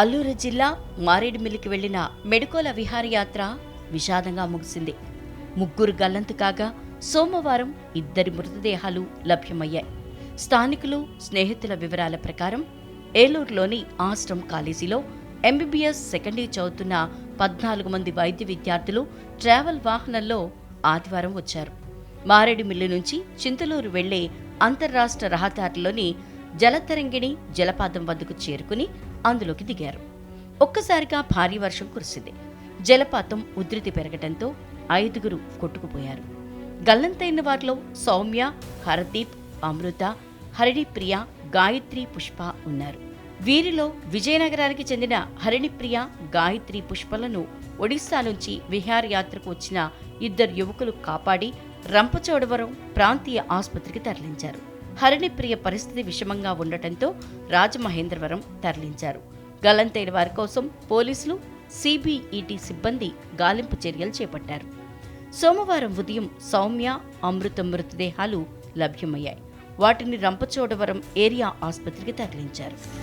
అల్లూరు జిల్లా మారేడుమిల్లికి వెళ్ళిన మెడుకోల విహారయాత్ర విషాదంగా ముగిసింది. ముగ్గురు గల్లంతు కాగా సోమవారం ఇద్దరి మృతదేహాలు లభ్యమయ్యాయి. స్థానికులు స్నేహితుల వివరాల ప్రకారం ఏలూరులోని ఆశ్రమ్ కాలేజీలో ఎంబీబీఎస్ సెకండ్ ఇయర్ చదువుతున్న పద్నాలుగు మంది వైద్య విద్యార్థులు ట్రావెల్ వాహనంలో ఆదివారం వచ్చారు. మారేడుమిల్లి నుంచి చింతలూరు వెళ్ళే అంతర్రాష్ట్ర రహదారిలోని జలతరంగిణి జలపాతం వద్దకు చేరుకుని అందులోకి దిగారు. ఒక్కసారిగా భారీ వర్షం కురిసింది. జలపాతం ఉధృతి పెరగటంతో ఐదుగురు కొట్టుకుపోయారు. గల్లంతైన వారిలో సౌమ్య హరదీప్ అమృత హరిణిప్రియ గాయత్రి పుష్ప ఉన్నారు. వీరిలో విజయనగరానికి చెందిన హరిణిప్రియ గాయత్రి పుష్పలను ఒడిశా నుంచి విహారయాత్రకు వచ్చిన ఇద్దరు యువకులు కాపాడి రంపచోడవరం ప్రాంతీయ ఆసుపత్రికి తరలించారు. హరిణిప్రియ పరిస్థితి విషమంగా ఉండటంతో రాజమహేంద్రవరం తరలించారు. గల్లంతైన వారి కోసం పోలీసులు సిబిఈటి సిబ్బంది గాలింపు చర్యలు చేపట్టారు. సోమవారం ఉదయం సౌమ్య అమృత మృతదేహాలు లభ్యమయ్యాయి. వాటిని రంపచోడవరం ఏరియా ఆసుపత్రికి తరలించారు.